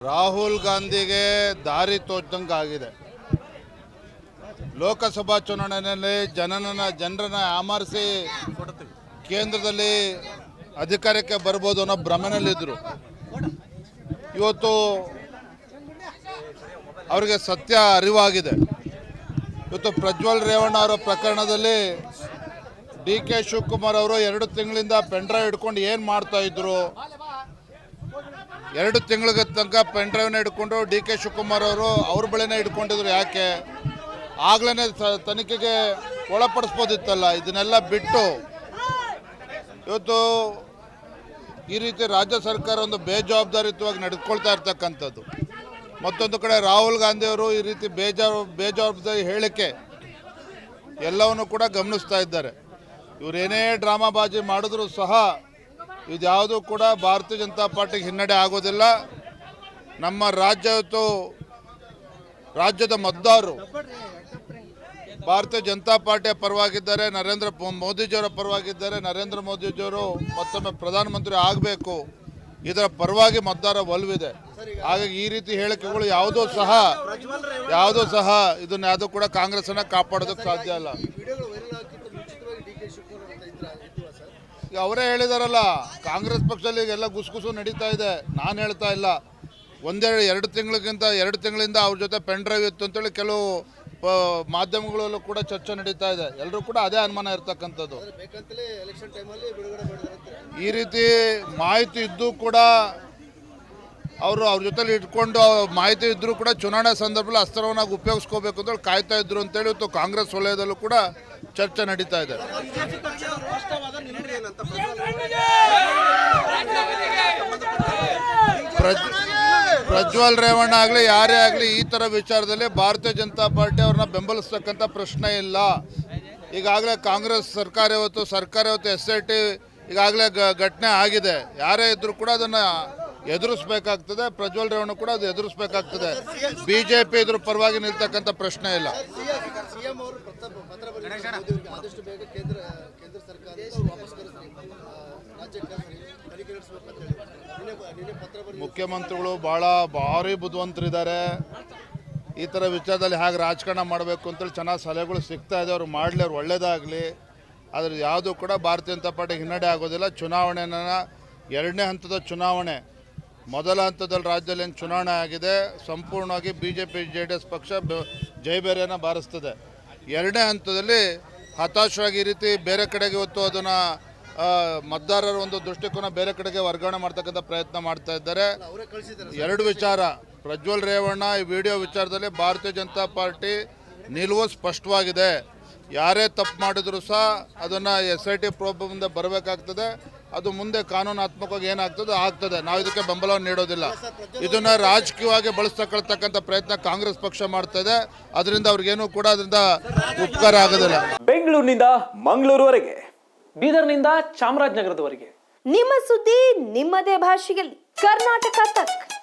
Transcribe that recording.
ರಾಹುಲ್ ಗಾಂಧಿಗೆ ದಾರಿ ತೋಜ್ದಂಗೆ ಆಗಿದೆ ಲೋಕಸಭಾ ಚುನಾವಣೆಯಲ್ಲಿ ಜನನ ಜನರನ್ನ ಆಮರಿಸಿ ಕೇಂದ್ರದಲ್ಲಿ ಅಧಿಕಾರಕ್ಕೆ ಬರ್ಬೋದು ಅನ್ನೋ ಭ್ರಮೆನಲ್ಲಿದ್ದರು ಇವತ್ತು ಅವರಿಗೆ ಸತ್ಯ ಅರಿವಾಗಿದೆ. ಇವತ್ತು ಪ್ರಜ್ವಲ್ ರೇವಣ್ಣ ಅವರ ಪ್ರಕರಣದಲ್ಲಿ ಡಿ ಕೆ ಶಿವಕುಮಾರ್ ಅವರು ಎರಡು ತಿಂಗಳಿಂದ ಪೆಂಡ್ರೈವ್ ಹಿಡ್ಕೊಂಡು ಏನು ಮಾಡ್ತಾ ಇದ್ರು? ಎರಡು ತಿಂಗಳಿಗೆ ತನಕ ಪೆನ್ ಡ್ರೈವ್ನ ಹಿಡ್ಕೊಂಡು ಡಿ ಕೆ ಶಿವಕುಮಾರ್ ಅವರು ಅವ್ರ ಬಳಿನೇ ಇಟ್ಕೊಂಡಿದ್ರು ಯಾಕೆ? ಆಗ್ಲೇ ತನಿಖೆಗೆ ಒಳಪಡಿಸ್ಬೋದಿತ್ತಲ್ಲ, ಇದನ್ನೆಲ್ಲ ಬಿಟ್ಟು. ಇವತ್ತು ಈ ರೀತಿ ರಾಜ್ಯ ಸರ್ಕಾರ ಒಂದು ಬೇಜವಾಬ್ದಾರಿತವಾಗಿ ನಡೆದುಕೊಳ್ತಾ ಇರ್ತಕ್ಕಂಥದ್ದು. ಮತ್ತೊಂದು ಕಡೆ ರಾಹುಲ್ ಗಾಂಧಿಯವರು ಈ ರೀತಿ ಬೇಜಾರು ಬೇಜವಾಬ್ದಾರಿ ಹೇಳಿಕೆ ಎಲ್ಲವನ್ನು ಕೂಡ ಗಮನಿಸ್ತಾ ಇದ್ದಾರೆ. ಇವರೇನೇ ಡ್ರಾಮಾಬಾಜಿ ಮಾಡಿದ್ರು ಸಹ ಇದ್ಯಾವುದೂ ಕೂಡ ಭಾರತೀಯ ಜನತಾ ಪಾರ್ಟಿಗೆ ಹಿನ್ನಡೆ ಆಗೋದಿಲ್ಲ. ನಮ್ಮ ರಾಜ್ಯ ರಾಜ್ಯದ ಮತದಾರರು ಭಾರತೀಯ ಜನತಾ ಪಾರ್ಟಿಯ ಪರವಾಗಿದ್ದಾರೆ ನರೇಂದ್ರ ಮೋದಿಜಿಯವರ ಪರವಾಗಿದ್ದಾರೆ ನರೇಂದ್ರ ಮೋದಿಜಿಯವರು ಮತ್ತೊಮ್ಮೆ ಪ್ರಧಾನಮಂತ್ರಿ ಆಗಬೇಕು. ಇದರ ಪರವಾಗಿ ಮತದಾರ ಒಲವಿದೆ. ಹಾಗಾಗಿ ಈ ರೀತಿ ಹೇಳಿಕೆಗಳು ಯಾವುದೂ ಸಹ ಯಾವುದೂ ಸಹ ಇದನ್ನ ಯಾವುದೂ ಕೂಡ ಕಾಂಗ್ರೆಸ್ಸನ್ನು ಕಾಪಾಡೋದಕ್ಕೆ ಸಾಧ್ಯ ಇಲ್ಲ. ಅವರೇ ಹೇಳಿದಾರಲ್ಲ ಕಾಂಗ್ರೆಸ್ ಪಕ್ಷದಲ್ಲಿ ಎಲ್ಲ ಗುಸುಗುಸು ನಡೀತಾ ಇದೆ. ನಾನು ಹೇಳ್ತಾ ಇಲ್ಲ. ಒಂದೆರಡು ಎರಡು ತಿಂಗಳಿಗಿಂತ ಎರಡು ತಿಂಗಳಿಂದ ಅವ್ರ ಜೊತೆ ಪೆನ್ ಡ್ರೈವ್ ಇತ್ತು ಅಂತೇಳಿ ಕೆಲವು ಮಾಧ್ಯಮಗಳಲ್ಲೂ ಕೂಡ ಚರ್ಚೆ ನಡೀತಾ ಇದೆ. ಎಲ್ಲರೂ ಕೂಡ ಅದೇ ಅನುಮಾನ ಇರ್ತಕ್ಕಂಥದ್ದು. ಈ ರೀತಿ ಮಾಹಿತಿ ಇದ್ದು ಕೂಡ ಅವರು ಅವ್ರ ಜೊತೆಲಿ ಇಟ್ಕೊಂಡು ಮಾಹಿತಿ ಇದ್ದರೂ ಕೂಡ ಚುನಾವಣೆ ಸಂದರ್ಭದಲ್ಲಿ ಅಸ್ತ್ರವನ್ನಾಗಿ ಉಪಯೋಗಿಸ್ಕೋಬೇಕು ಅಂತೇಳಿ ಕಾಯ್ತಾ ಇದ್ರು ಅಂತೇಳಿ ಇವತ್ತು ಕಾಂಗ್ರೆಸ್ ವಲಯದಲ್ಲೂ ಕೂಡ ಚರ್ಚೆ ನಡೀತಾ ಇದೆ. ಪ್ರಜ್, ಪ್ರಜ್ವಲ್ ರೇವಣ್ಣ ಆಗಲಿ, ಯಾರೇ ಆಗಲಿ ಈ ಥರ ವಿಚಾರದಲ್ಲಿ ಭಾರತೀಯ ಜನತಾ ಪಾರ್ಟಿ ಅವ್ರನ್ನ ಬೆಂಬಲಿಸ್ತಕ್ಕಂಥ ಪ್ರಶ್ನೆ ಇಲ್ಲ. ಈಗಾಗಲೇ ಕಾಂಗ್ರೆಸ್ ಸರ್ಕಾರ ಇವತ್ತು ಸರ್ಕಾರ ಇವತ್ತು ಎಸ್ ಐ ಟಿ ಈಗಾಗಲೇ ಘಟನೆ ಆಗಿದೆ. ಯಾರೇ ಇದ್ದರೂ ಕೂಡ ಅದನ್ನು ಎದುರಿಸ್ಬೇಕಾಗ್ತದೆ. ಪ್ರಜ್ವಲ್ ರೇವಣ್ಣ ಕೂಡ ಅದು ಎದುರಿಸ್ಬೇಕಾಗ್ತದೆ. ಬಿ ಜೆ ಪಿ ಇದ್ರ ಪರವಾಗಿ ನಿಲ್ತಕ್ಕಂಥ ಪ್ರಶ್ನೆ ಇಲ್ಲ. ಮುಖ್ಯಮಂತ್ರಿಗಳು ಭಾಳ ಭಾರಿ ಬುದ್ಧಿವಂತರಿದ್ದಾರೆ. ಈ ಥರ ವಿಚಾರದಲ್ಲಿ ಹೇಗೆ ರಾಜಕಾರಣ ಮಾಡಬೇಕು ಅಂತೇಳಿ ಚೆನ್ನಾಗಿ ಸಲಹೆಗಳು ಸಿಗ್ತಾ ಇದೆ. ಅವ್ರು ಮಾಡಲಿ, ಅವ್ರು ಒಳ್ಳೇದಾಗಲಿ. ಆದರೆ ಯಾವುದೂ ಕೂಡ ಭಾರತೀಯ ಜನತಾ ಪಾರ್ಟಿಗೆ ಹಿನ್ನಡೆ ಆಗೋದಿಲ್ಲ. ಚುನಾವಣೆನ ಎರಡನೇ ಹಂತದ ಚುನಾವಣೆ. ಮೊದಲ ಹಂತದಲ್ಲಿ ರಾಜ್ಯದಲ್ಲಿ ಏನು ಚುನಾವಣೆ ಆಗಿದೆ ಸಂಪೂರ್ಣವಾಗಿ B J P J D S ಪಕ್ಷ ಜಯಬೇರಿಯನ್ನು ಬಾರಿಸ್ತದೆ. ಎರಡನೇ ಹಂತದಲ್ಲಿ ಹತಾಶವಾಗಿ ಈ ರೀತಿ ಬೇರೆ ಕಡೆಗೆ ಇವತ್ತು ಅದನ್ನು ಮತದಾರರ ಒಂದು ದೃಷ್ಟಿಕೋನ ಬೇರೆ ಕಡೆಗೆ ವರ್ಗಾವಣೆ ಮಾಡ್ತಕ್ಕಂಥ ಪ್ರಯತ್ನ ಮಾಡ್ತಾ ಇದ್ದಾರೆ. ಎರಡು ವಿಚಾರ. ಪ್ರಜ್ವಲ್ ರೇವಣ್ಣ ಈ ವಿಡಿಯೋ ವಿಚಾರದಲ್ಲಿ ಭಾರತೀಯ ಜನತಾ ಪಾರ್ಟಿ ನಿಲುವು ಸ್ಪಷ್ಟವಾಗಿದೆ. ಯಾರೇ ತಪ್ಪು ಮಾಡಿದರೂ ಸಹ ಅದನ್ನು ಎಸ್ ಐ ಟಿ ಪ್ರೋಬ್ ಮುಂದೆ ಬರಬೇಕಾಗ್ತದೆ. ಅದು ಮುಂದೆ ಕಾನೂನಾತ್ಮಕವಾಗಿ ಏನಾಗ್ತದೆ ಆಗ್ತದೆ. ನಾವು ಇದಕ್ಕೆ ಬೆಂಬಲವನ್ನು ನೀಡೋದಿಲ್ಲ. ಇದನ್ನ ರಾಜಕೀಯವಾಗಿ ಬಳಸ್ತಕ್ಕಂತ ಪ್ರಯತ್ನ ಕಾಂಗ್ರೆಸ್ ಪಕ್ಷ ಮಾಡ್ತದೆ. ಇದೆ ಅದರಿಂದ ಅವ್ರಿಗೇನು ಕೂಡ ಅದರಿಂದ ಉಪಕಾರ ಆಗೋದಿಲ್ಲ. ಬೆಂಗಳೂರಿನಿಂದ ಮಂಗಳೂರುವರೆಗೆ ಬೀದರ್ನಿಂದ ಚಾಮರಾಜನಗರದವರೆಗೆ. ನಿಮ್ಮ ಸುದ್ದಿ ನಿಮ್ಮದೇ ಭಾಷೆಯಲ್ಲಿ. ಕರ್ನಾಟಕ ತಕ್.